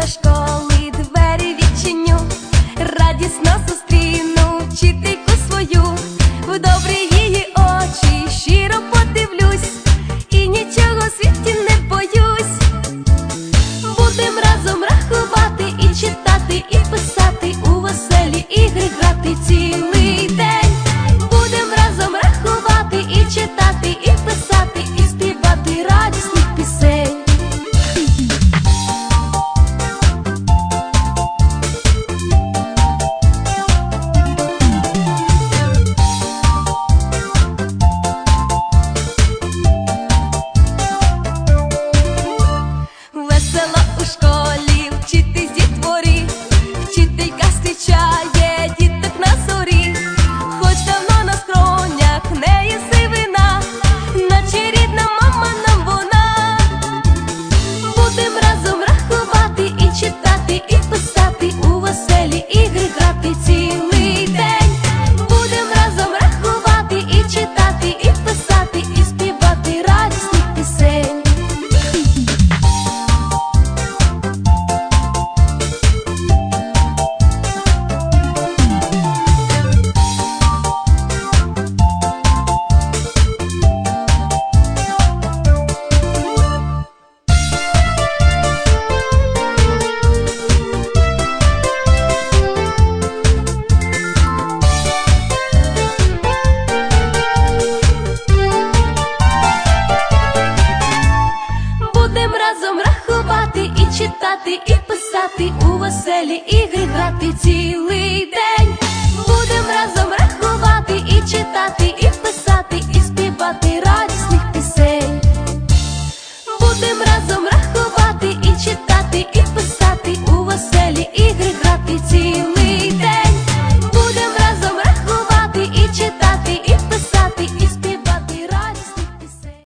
до школи двері відчиню, радісно зустріну вчительку свою, в добрі її очі щиро подивлюсь, і нічого в світі не боюсь. Будем разом рахувати і читати, і писати у веселі ігри грати цілий день. Будем разом рахувати і читати. веселі ігри грати цілий день. Будем разом рахувати і читати, і писати, і співати радісних пісень. Будем разом рахувати і читати, і писати у веселі ігри грати цілий.